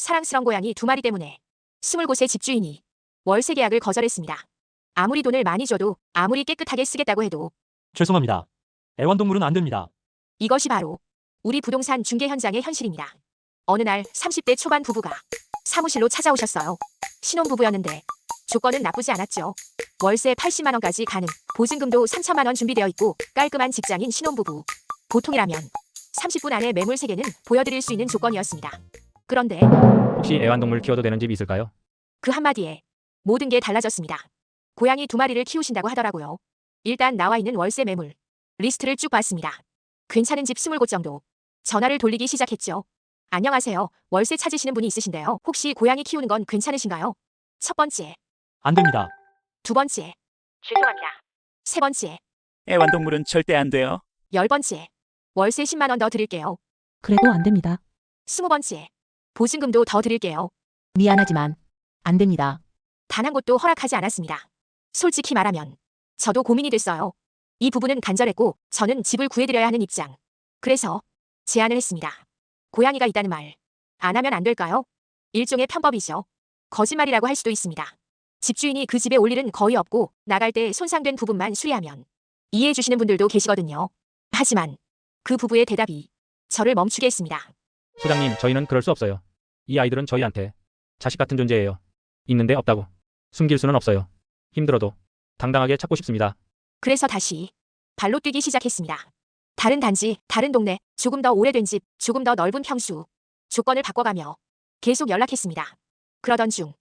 사랑스런 고양이 두 마리 때문에 스물 곳의 집주인이 월세 계약을 거절했습니다. 아무리 돈을 많이 줘도 아무리 깨끗하게 쓰겠다고 해도 죄송합니다. 애완동물은 안 됩니다. 이것이 바로 우리 부동산 중개 현장의 현실입니다. 어느 날 30대 초반 부부가 사무실로 찾아오셨어요. 신혼부부였는데 조건은 나쁘지 않았죠. 월세 80만 원까지 가능, 보증금도 3천만 원 준비되어 있고 깔끔한 직장인 신혼부부. 보통이라면 30분 안에 매물 3개는 보여드릴 수 있는 조건이었습니다. 그런데 혹시 애완동물 키워도 되는 집 있을까요? 그 한마디에 모든 게 달라졌습니다. 고양이 두 마리를 키우신다고 하더라고요. 일단 나와 있는 월세 매물 리스트를 쭉 봤습니다. 괜찮은 집 20곳 정도. 전화를 돌리기 시작했죠. 안녕하세요. 월세 찾으시는 분이 있으신데요. 혹시 고양이 키우는 건 괜찮으신가요? 첫 번째, 안 됩니다. 두 번째. 죄송합니다. 세 번째, 애완동물은 절대 안 돼요. 열 번째. 월세 10만 원 더 드릴게요. 그래도 안 됩니다. 스무 번째. 보증금도 더 드릴게요. 미안하지만 안 됩니다. 단 한 곳도 허락하지 않았습니다. 솔직히 말하면 저도 고민이 됐어요. 이 부분은 간절했고 저는 집을 구해드려야 하는 입장. 그래서 제안을 했습니다. 고양이가 있다는 말. 안 하면 안 될까요? 일종의 편법이죠. 거짓말이라고 할 수도 있습니다. 집주인이 그 집에 올 일은 거의 없고 나갈 때 손상된 부분만 수리하면 이해해 주시는 분들도 계시거든요. 하지만 그 부부의 대답이 저를 멈추게 했습니다. 소장님, 저희는 그럴 수 없어요. 이 아이들은 저희한테 자식 같은 존재예요. 있는데 없다고. 숨길 수는 없어요. 힘들어도 당당하게 찾고 싶습니다. 그래서 다시 발로 뛰기 시작했습니다. 다른 단지, 다른 동네, 조금 더 오래된 집, 조금 더 넓은 평수. 조건을 바꿔가며 계속 연락했습니다. 그러던 중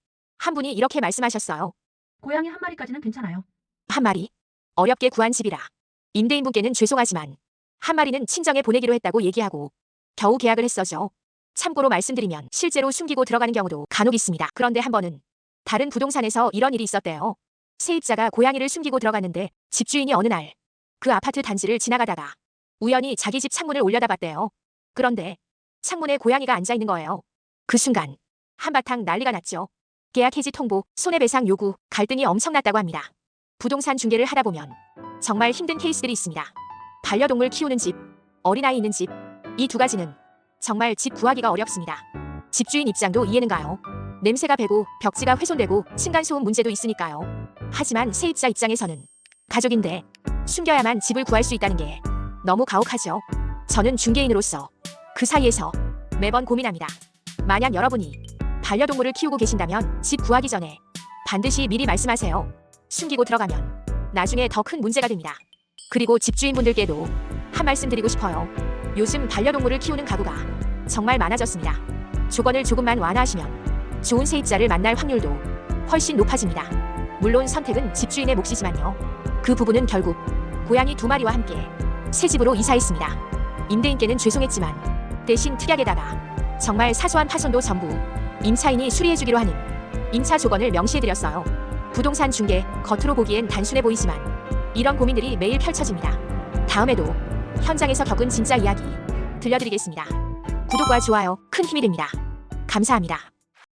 한 분이 이렇게 말씀하셨어요. 고양이 한 마리까지는 괜찮아요. 한 마리. 어렵게 구한 집이라. 임대인분께는 죄송하지만 한 마리는 친정에 보내기로 했다고 얘기하고 겨우 계약을 했어죠. 참고로 말씀드리면 실제로 숨기고 들어가는 경우도 간혹 있습니다. 그런데 한 번은 다른 부동산에서 이런 일이 있었대요. 세입자가 고양이를 숨기고 들어갔는데 집주인이 어느 날 그 아파트 단지를 지나가다가 우연히 자기 집 창문을 올려다봤대요. 그런데 창문에 고양이가 앉아 있는 거예요. 그 순간 한바탕 난리가 났죠. 계약 해지 통보, 손해배상 요구, 갈등이 엄청났다고 합니다. 부동산 중개를 하다 보면 정말 힘든 케이스들이 있습니다. 반려동물 키우는 집, 어린아이 있는 집, 이 두 가지는 정말 집 구하기가 어렵습니다. 집주인 입장도 이해는 가요. 냄새가 배고 벽지가 훼손되고 층간소음 문제도 있으니까요. 하지만 세입자 입장에서는 가족인데 숨겨야만 집을 구할 수 있다는 게 너무 가혹하죠. 저는 중개인으로서 그 사이에서 매번 고민합니다. 만약 여러분이 반려동물을 키우고 계신다면 집 구하기 전에 반드시 미리 말씀하세요. 숨기고 들어가면 나중에 더 큰 문제가 됩니다. 그리고 집주인분들께도 한 말씀 드리고 싶어요. 요즘 반려동물을 키우는 가구가 정말 많아졌습니다. 조건을 조금만 완화하시면 좋은 세입자를 만날 확률도 훨씬 높아집니다. 물론 선택은 집주인의 몫이지만요. 그 부분은 결국 고양이 두 마리와 함께 새 집으로 이사했습니다. 임대인께는 죄송했지만 대신 특약에다가 정말 사소한 파손도 전부 임차인이 수리해주기로 하는 임차 조건을 명시해드렸어요. 부동산 중개 겉으로 보기엔 단순해 보이지만 이런 고민들이 매일 펼쳐집니다. 다음에도 현장에서 겪은 진짜 이야기 들려드리겠습니다. 구독과 좋아요 큰 힘이 됩니다. 감사합니다.